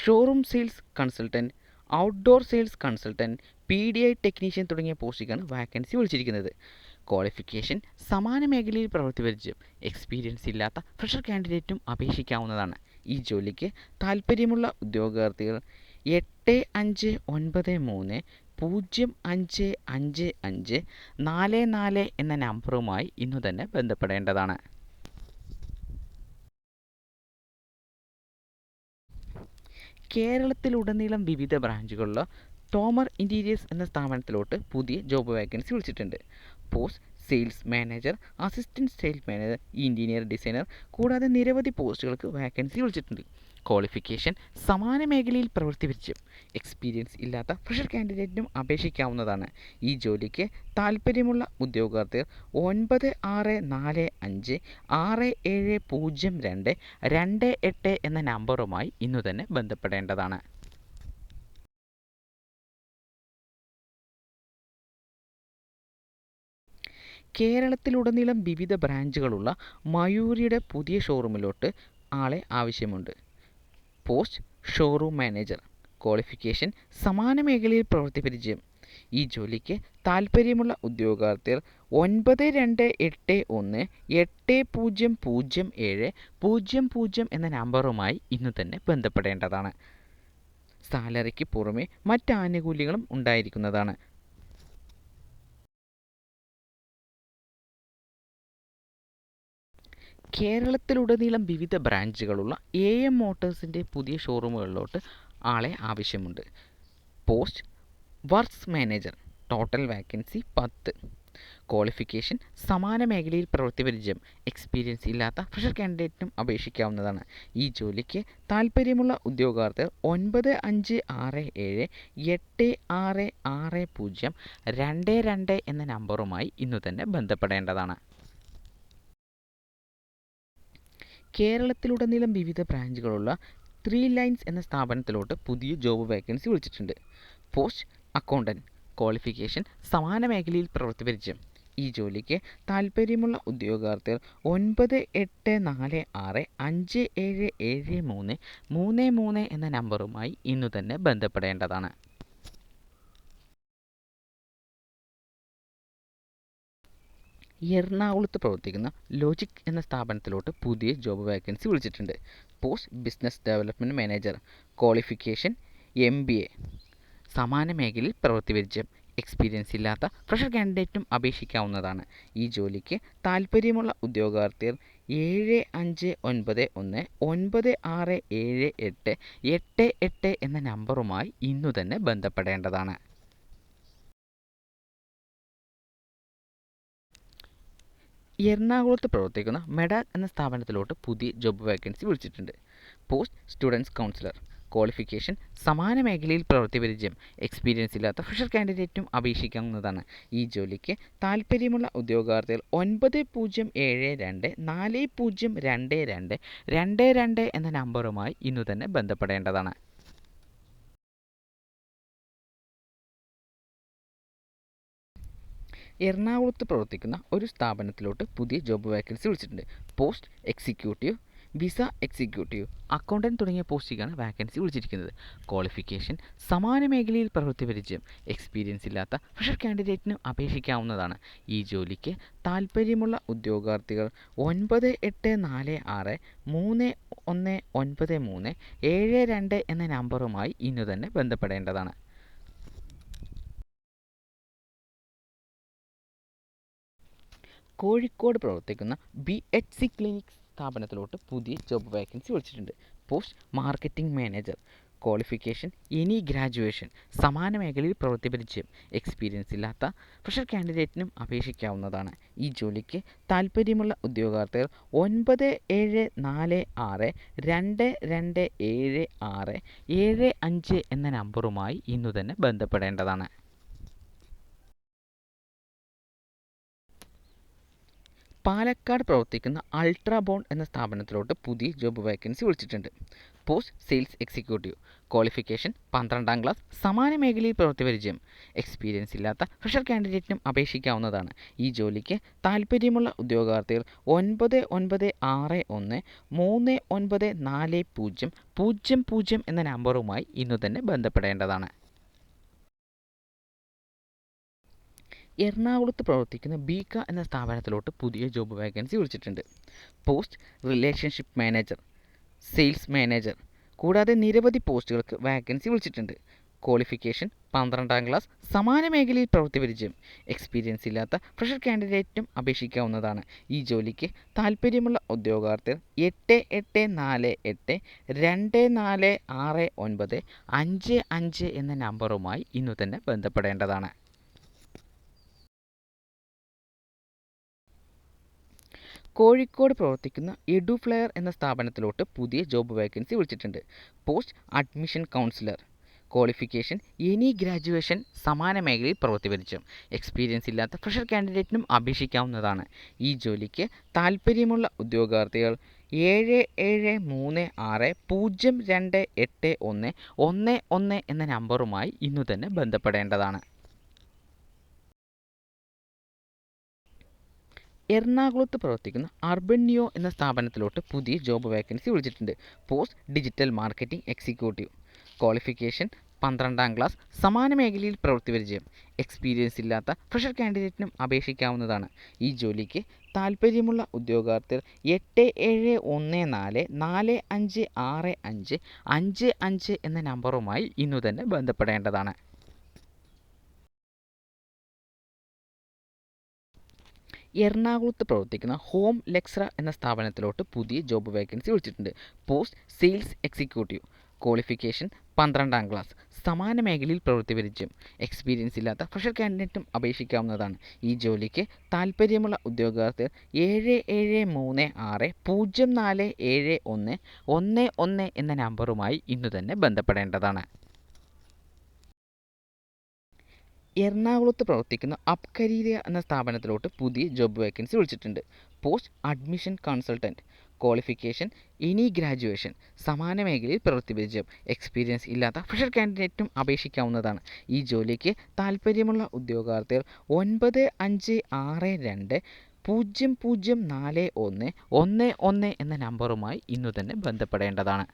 showroom sales consultant outdoor sales consultant P D I technician തുടങ്ങിയ പോസ്റ്റിക്കാണ് vacancy വിളിച്ചിരിക്കുന്നത്. Qualification സമാന മേഖലയിൽ പ്രവൃത്തി എക്സ്പീരിയൻസ് ഇല്ലാത്ത ഫ്രഷർ കാൻഡിഡേറ്റും അപേക്ഷിക്കാവുന്നതാണ്. ഈ ജോലിക്ക് താൽപ്പര്യമുള്ള ഉദ്യോഗാർത്ഥികൾ എട്ട് അഞ്ച് ഒൻപത് മൂന്ന് പൂജ്യം അഞ്ച് അഞ്ച് അഞ്ച് നാല് നാല് എന്ന നമ്പറുമായി ഇന്നു തന്നെ ബന്ധപ്പെടേണ്ടതാണ്. കേരളത്തിലുടനീളം വിവിധ ബ്രാഞ്ചുകളുള്ള തോമർ ഇന്റീരിയേഴ്സ് എന്ന സ്ഥാപനത്തിലോട്ട് പുതിയ ജോബ് വേക്കൻസി വിളിച്ചിട്ടുണ്ട്. Post sales manager assistant sales manager interior designer കൂടാതെ നിരവധി പോസ്റ്റുകൾക്ക് വേക്കൻസി വിളിച്ചിട്ടുണ്ട്. ക്വാളിഫിക്കേഷൻ സമാന മേഖലയിൽ പ്രവർത്തിപ്പിച്ചു എക്സ്പീരിയൻസ് ഇല്ലാത്ത ഫ്രഷർ കാൻഡിഡേറ്റിനും അപേക്ഷിക്കാവുന്നതാണ്. ഈ ജോലിക്ക് താൽപ്പര്യമുള്ള ഉദ്യോഗാർത്ഥികൾ ഒൻപത് ആറ് നാല് അഞ്ച് ആറ് ഏഴ് പൂജ്യം രണ്ട് രണ്ട് എട്ട് എന്ന നമ്പറുമായി ഇന്നു തന്നെ ബന്ധപ്പെടേണ്ടതാണ്. കേരളത്തിലുടനീളം വിവിധ ബ്രാഞ്ചുകളുള്ള മയൂരിയുടെ പുതിയ ഷോറൂമിലോട്ട് ആളെ ആവശ്യമുണ്ട്. പോസ്റ്റ് ഷോറൂം മാനേജർ ക്വാളിഫിക്കേഷൻ സമാന മേഖലയിൽ പ്രവൃത്തി പരിചയം. ഈ ജോലിക്ക് താൽപ്പര്യമുള്ള ഉദ്യോഗാർത്ഥികൾ ഒൻപത് രണ്ട് എട്ട് ഒന്ന് എട്ട് പൂജ്യം പൂജ്യം ഏഴ് പൂജ്യം പൂജ്യം എന്ന നമ്പറുമായി ഇന്ന് തന്നെ ബന്ധപ്പെടേണ്ടതാണ്. സാലറിക്ക് പുറമെ മറ്റ് ആനുകൂല്യങ്ങളും ഉണ്ടായിരിക്കുന്നതാണ്. കേരളത്തിലുടനീളം വിവിധ ബ്രാഞ്ചുകളുള്ള എ എം മോട്ടേഴ്സിന്റെ പുതിയ ഷോറൂമുകളിലോട്ട് ആളെ ആവശ്യമുണ്ട്. Post works manager total vacancy പത്ത്. ക്വാളിഫിക്കേഷൻ സമാന മേഖലയിൽ പ്രവൃത്തി പരിചയം എക്സ്പീരിയൻസ് ഇല്ലാത്ത ഫ്രഷർ കാൻഡിഡേറ്റിനും അപേക്ഷിക്കാവുന്നതാണ്. ഈ ജോലിക്ക് താൽപ്പര്യമുള്ള ഉദ്യോഗാർത്ഥികൾ ഒൻപത് അഞ്ച് ആറ് ഏഴ് എട്ട് ആറ് ആറ് പൂജ്യം രണ്ട് രണ്ട് എന്ന നമ്പറുമായി ഇന്നു തന്നെ ബന്ധപ്പെടേണ്ടതാണ്. കേരളത്തിലുടനീളം വിവിധ ബ്രാഞ്ചുകളുള്ള ത്രീ ലൈൻസ് എന്ന സ്ഥാപനത്തിലോട്ട് പുതിയ ജോബ് വേക്കൻസി വിളിച്ചിട്ടുണ്ട്. പോസ്റ്റ് അക്കൗണ്ടന്റ് ക്വാളിഫിക്കേഷൻ സമാന മേഖലയിൽ പ്രവൃത്തി പരിചയം ഈ ജോലിക്ക് താൽപ്പര്യമുള്ള ഉദ്യോഗാർത്ഥികൾ ഒൻപത് എട്ട് നാല് ആറ് അഞ്ച് ഏഴ് ഏഴ് മൂന്ന് മൂന്ന് മൂന്ന് എന്ന നമ്പറുമായി ഇന്നു തന്നെ ബന്ധപ്പെടേണ്ടതാണ്. എറണാകുളത്ത് പ്രവർത്തിക്കുന്ന ലോജിക് എന്ന സ്ഥാപനത്തിലോട്ട് പുതിയ ജോബ് വേക്കൻസി വിളിച്ചിട്ടുണ്ട്. Post business development manager qualification M B A. സമാന മേഖലയിൽ പ്രവൃത്തി എക്സ്പീരിയൻസ് ഇല്ലാത്ത ഫ്രഷർ കാൻഡിഡേറ്റും അപേക്ഷിക്കാവുന്നതാണ്. ഈ ജോലിക്ക് താൽപ്പര്യമുള്ള ഉദ്യോഗാർത്ഥികൾ ഏഴ് അഞ്ച് ഒൻപത് ഒന്ന് ഒൻപത് ആറ് ഏഴ് എട്ട് എട്ട് എട്ട് എന്ന നമ്പറുമായി ഇന്നു തന്നെ ബന്ധപ്പെടേണ്ടതാണ്. എറണാകുളത്ത് പ്രവർത്തിക്കുന്ന മെഡാക് എന്ന സ്ഥാപനത്തിലോട്ട് പുതിയ ജോബ് വേക്കൻസി വിളിച്ചിട്ടുണ്ട്. Post students counsellor. ക്വാളിഫിക്കേഷൻ സമാന മേഖലയിൽ പ്രവൃത്തി പരിചയം എക്സ്പീരിയൻസ് ഇല്ലാത്ത ഫ്രഷർ കാൻഡിഡേറ്റും അപേക്ഷിക്കാവുന്നതാണ്. ഈ ജോലിക്ക് താൽപ്പര്യമുള്ള ഉദ്യോഗാർത്ഥികൾ ഒൻപത് പൂജ്യം ഏഴ് രണ്ട് നാല് പൂജ്യം രണ്ട് രണ്ട് രണ്ട് രണ്ട് എന്ന നമ്പറുമായി ഇന്നു തന്നെ ബന്ധപ്പെടേണ്ടതാണ്. എറണാകുളത്ത് പ്രവർത്തിക്കുന്ന ഒരു സ്ഥാപനത്തിലോട്ട് പുതിയ ജോബ് വാക്കൻസി വിളിച്ചിട്ടുണ്ട്. Post executive visa executive accountant തുടങ്ങിയ പോസ്റ്റിലേക്കാണ് വാക്കൻസി വിളിച്ചിരിക്കുന്നത്. ക്വാളിഫിക്കേഷൻ സമാന മേഖലയിൽ പ്രവൃത്തി പരിചയം എക്സ്പീരിയൻസ് ഇല്ലാത്ത ഫ്രഷർ കാൻഡിഡേറ്റിന് അപേക്ഷിക്കാവുന്നതാണ്. ഈ ജോലിക്ക് താൽപ്പര്യമുള്ള ഉദ്യോഗാർത്ഥികൾ ഒൻപത് എട്ട് നാല് ആറ് മൂന്ന് ഒന്ന് ഒൻപത് മൂന്ന് ഏഴ് രണ്ട് എന്ന നമ്പറുമായി ഇന്നു തന്നെ ബന്ധപ്പെടേണ്ടതാണ്. കോഴിക്കോട് പ്രവർത്തിക്കുന്ന ബി എച്ച് സി ക്ലിനിക് സ്ഥാപനത്തിലോട്ട് പുതിയ ജോബ് വേക്കൻസി വിളിച്ചിട്ടുണ്ട്. Post marketing manager qualification any graduation സമാന മേഖലയിൽ പ്രവൃത്തി പരിചയം എക്സ്പീരിയൻസ് ഇല്ലാത്ത ഫ്രഷർ കാൻഡിഡേറ്റിനും അപേക്ഷിക്കാവുന്നതാണ്. ഈ ജോലിക്ക് താൽപ്പര്യമുള്ള ഉദ്യോഗാർത്ഥികൾ ഒൻപത് ഏഴ് നാല് ആറ് രണ്ട് രണ്ട് ഏഴ് ആറ് ഏഴ് അഞ്ച് എന്ന നമ്പറുമായി ഇന്നു തന്നെ ബന്ധപ്പെടേണ്ടതാണ്. പാലക്കാട് പ്രവർത്തിക്കുന്ന അൾട്രാ ബോണ്ട് എന്ന സ്ഥാപനത്തിലോട്ട് പുതിയ ജോബ് വേക്കൻസി വിളിച്ചിട്ടുണ്ട്. Post sales executive. ക്വാളിഫിക്കേഷൻ പന്ത്രണ്ടാം ക്ലാസ്. സമാന മേഖലയിൽ പ്രവൃത്തി പരിചയം. എക്സ്പീരിയൻസ് ഇല്ലാത്ത ഫ്രഷർ കാൻഡിഡേറ്റിനും അപേക്ഷിക്കാവുന്നതാണ്. ഈ ജോലിക്ക് താൽപ്പര്യമുള്ള ഉദ്യോഗാർത്ഥികൾ ഒൻപത് ഒൻപത് ആറ് ഒന്ന് മൂന്ന് ഒൻപത് നാല് പൂജ്യം പൂജ്യം പൂജ്യം എന്ന നമ്പറുമായി ഇന്നു തന്നെ ബന്ധപ്പെടേണ്ടതാണ്. എറണാകുളത്ത് പ്രവർത്തിക്കുന്ന ബീക്ക എന്ന സ്ഥാപനത്തിലോട്ട് പുതിയ ജോബ് വേക്കൻസി വിളിച്ചിട്ടുണ്ട്. Post relationship manager sales manager കൂടാതെ നിരവധി പോസ്റ്റുകൾക്ക് വാക്കൻസി വിളിച്ചിട്ടുണ്ട്. ക്വാളിഫിക്കേഷൻ പന്ത്രണ്ടാം ക്ലാസ് സമാന മേഖലയിൽ പ്രവൃത്തി പരിചയം എക്സ്പീരിയൻസ് ഇല്ലാത്ത ഫ്രഷർ കാൻഡിഡേറ്റും അപേക്ഷിക്കാവുന്നതാണ്. ഈ ജോലിക്ക് താൽപ്പര്യമുള്ള ഉദ്യോഗാർത്ഥികൾ എട്ട് എട്ട് നാല് എട്ട് രണ്ട് നാല് ആറ് ഒൻപത് അഞ്ച് അഞ്ച് എന്ന നമ്പറുമായി ഇന്നു തന്നെ ബന്ധപ്പെടേണ്ടതാണ്. കോഴിക്കോട് പ്രവർത്തിക്കുന്ന എഡുഫ്ലെയർ എന്ന സ്ഥാപനത്തിലോട്ട് പുതിയ ജോബ് വേക്കൻസി വിളിച്ചിട്ടുണ്ട്. Post admission counsellor. Qualification any graduation സമാന മേഖലയിൽ പ്രവൃത്തി എക്സ്പീരിയൻസ് ഇല്ലാത്ത ഫ്രഷർ കാൻഡിഡേറ്റിനും അപേക്ഷിക്കാവുന്നതാണ്. ഈ ജോലിക്ക് താൽപ്പര്യമുള്ള ഉദ്യോഗാർത്ഥികൾ ഏഴ് ഏഴ് മൂന്ന് ആറ് പൂജ്യം രണ്ട് എട്ട് ഒന്ന് ഒന്ന് ഒന്ന് എന്ന നമ്പറുമായി ഇന്നു തന്നെ ബന്ധപ്പെടേണ്ടതാണ്. എറണാകുളത്ത് പ്രവർത്തിക്കുന്ന അർബൻ നിയോ എന്ന സ്ഥാപനത്തിലോട്ട് പുതിയ ജോബ് വേക്കൻസി വിളിച്ചിട്ടുണ്ട്. Post digital marketing executive. Qualification പന്ത്രണ്ടാം ക്ലാസ് സമാന മേഖലയിൽ പ്രവൃത്തി പരിചയം. എക്സ്പീരിയൻസ് ഇല്ലാത്ത ഫ്രഷർ കാൻഡിഡേറ്റിനും അപേക്ഷിക്കാവുന്നതാണ്. ഈ ജോലിക്ക് താൽപ്പര്യമുള്ള ഉദ്യോഗാർത്ഥികൾ എട്ട് ഏഴ് ഒന്ന് നാല് നാല് അഞ്ച് ആറ് അഞ്ച് അഞ്ച് അഞ്ച് എന്ന നമ്പറുമായി ഇന്നു തന്നെ ബന്ധപ്പെടേണ്ടതാണ്. എറണാകുളത്ത് പ്രവർത്തിക്കുന്ന ഹോം ലെക്സ്ര എന്ന സ്ഥാപനത്തിലോട്ട് പുതിയ ജോബ് വേക്കൻസി വിളിച്ചിട്ടുണ്ട്. Post sales executive. ക്വാളിഫിക്കേഷൻ പന്ത്രണ്ടാം ക്ലാസ്. സമാന മേഖലയിൽ പ്രവൃത്തി പരിചയം. എക്സ്പീരിയൻസ് ഇല്ലാത്ത ഫ്രഷർ കാൻഡിഡേറ്റും അപേക്ഷിക്കാവുന്നതാണ്. ഈ ജോലിക്ക് താൽപ്പര്യമുള്ള ഉദ്യോഗാർത്ഥികൾ ഏഴ് ഏഴ് മൂന്ന് ആറ് പൂജ്യം നാല് ഏഴ് ഒന്ന് ഒന്ന് ഒന്ന് എന്ന നമ്പറുമായി ഇന്ന് തന്നെ ബന്ധപ്പെടേണ്ടതാണ്. എറണാകുളത്ത് പ്രവർത്തിക്കുന്ന അപ്കരീരിയ എന്ന സ്ഥാപനത്തിലോട്ട് പുതിയ ജോബ് വേക്കൻസി വിളിച്ചിട്ടുണ്ട്. Post admission consultant qualification any graduation സമാന മേഖലയിൽ പ്രവൃത്തി പരിചയം എക്സ്പീരിയൻസ് ഇല്ലാത്ത ഫ്രഷർ കാൻഡിഡേറ്റും അപേക്ഷിക്കാവുന്നതാണ്. ഈ ജോലിക്ക് താൽപ്പര്യമുള്ള ഉദ്യോഗാർത്ഥികൾ ഒൻപത് അഞ്ച് ആറ് രണ്ട് പൂജ്യം പൂജ്യം നാല് ഒന്ന് ഒന്ന് ഒന്ന് എന്ന നമ്പറുമായി ഇന്നു തന്നെ ബന്ധപ്പെടേണ്ടതാണ്.